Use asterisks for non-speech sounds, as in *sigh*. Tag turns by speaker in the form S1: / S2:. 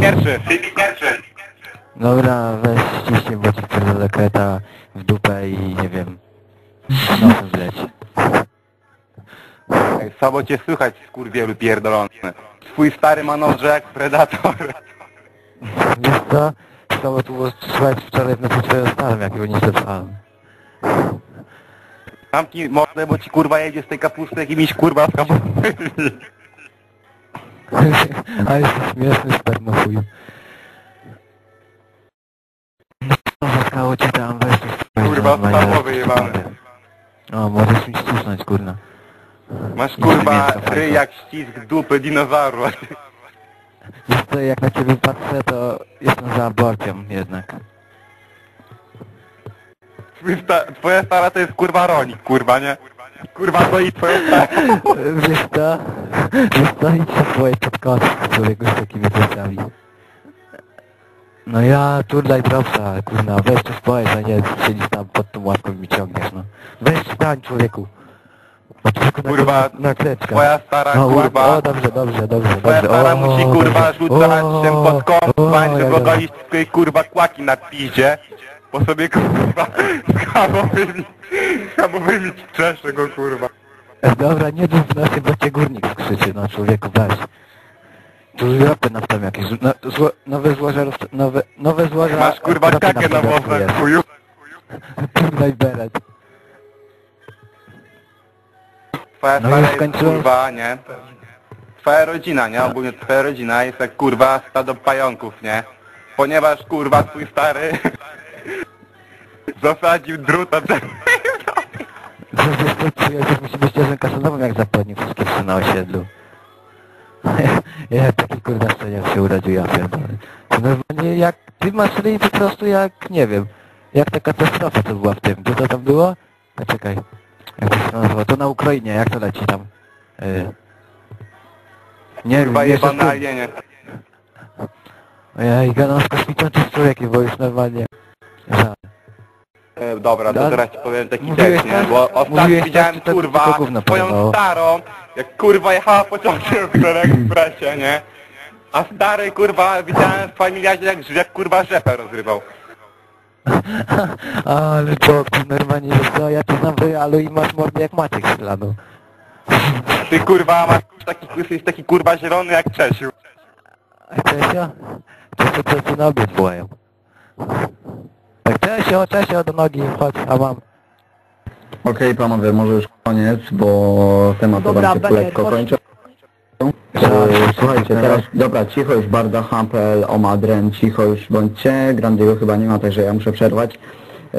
S1: pierwszy, Filip pierwszy.
S2: Dobra, weź ściśnie, bo ci pierdolę kreta w dupę i nie wiem. Nosem wleć.
S1: Ej, Słabo cię słychać, skurwielu pierdolony. Twój stary ma noże jak predator.
S2: Wiesz co? Stało tu było słuchać wczoraj w nocy twoją starym, jakiego nie zepsałem.
S1: Zamknij mordę, bo ci kurwa jedzie z tej kapusty jakimiś kurwa skamowymi. *laughs*
S2: A jesteś śmieszny spermochuju. No zatkało cię tam, weź tu spokojnie,
S1: Kurwa, stało
S2: raz
S1: wyjebane.
S2: O, możesz mi ścisnąć, kurna.
S1: Masz kurwa ryj jak ścisk dupy dinozauru.
S2: Wiesz co, jak na ciebie patrzę, to jestem za aborcją jednak.
S1: Twoja stara to jest kurwa ronik, kurwa, nie? Kurwa to i twoja stara. *laughs*
S2: Wiesz co? Twoje podkosy, człowieku z takimi plecami. No ja turlaj dropsa, kurna, weź to spojrz, a nie siedzisz tam pod tą ławką i mi ciągniesz, no. Weź wstań, człowieku. O, człowieku, na,
S1: Kurwa,
S2: na, kleczka.
S1: Twoja stara
S2: No,
S1: kurwa.
S2: o, dobrze, dobrze, dobrze,
S1: Twoja
S2: dobrze.
S1: stara
S2: o,
S1: musi kurwa rzucać
S2: O,
S1: się pod żeby
S2: ja-
S1: ogolić swojej kurwa kłaki na pizie. Po sobie kurwa *laughs* schabowymi, schabowymi czesze go kurwa.
S2: Dobra, nie dób w nosie, bo cię górnik skrzyczy, no człowieku, weź. Tu ropy naftowe jakieś, no, zło, nowe złoża, nowe, nowe złoża...
S1: Masz kurwa kakę na włosach, chuju.
S2: I beret.
S1: Twoja
S2: No już
S1: jest
S2: skończyłem.
S1: kurwa, nie? Twoja rodzina, nie? Ogólnie twoja rodzina jest jak kurwa stado pająków, nie? Ponieważ kurwa twój stary *laughs* zasadził druta
S2: co, przyjaciel musi być ciężką kasonową, jak zapłodni wszystkie psy na osiedlu. *laughs* ja taki kurwa szczeniak się urodził, ja pierdolę. To Normalnie jak, ty masz ryj po prostu jak, nie wiem, jak ta katastrofa co była w tym, co to tam było? A czekaj, jak to się nazywa, to na Ukrainie, jak to leci tam? Y... Nie jeszcze
S1: jebana alienie.
S2: Ojej, gadam z kosmitą czy z człowiekiem, bo już normalnie...
S1: E, dobra, to
S2: Da-
S1: teraz ci powiem taki
S2: Mówiłeś
S1: tekst, nie?
S2: tak?
S1: Bo ostatnio
S2: Mówiłeś
S1: widziałem
S2: czy to
S1: kurwa
S2: tylko gówno
S1: twoją
S2: podobało?
S1: starą, jak kurwa jechała pociągiem w Ekspresie, nie? A stary kurwa widziałem w familiadzie jak, jak kurwa rzepę rozrywał. *laughs*
S2: Ale to normalnie wiesz co, ja cię znam w realu i masz mordę jak Maciek śladu.
S1: Ty kurwa masz taki, jesteś taki kurwa zielony jak Czesiu.
S2: A Czesio? Czesio to co na obiad wołają. Czesio, Czesio do nogi, chodź, a mam.
S3: Okej panowie, może już koniec, bo temat
S4: Dobra,
S3: wam się
S4: Becker,
S3: lekko
S4: chodź.
S3: kończy. E, Słuchajcie, teraz, dobra, cicho już Barda, Hampel, Omadren, cicho już bądźcie, Grandiego chyba nie ma, także ja muszę przerwać. E,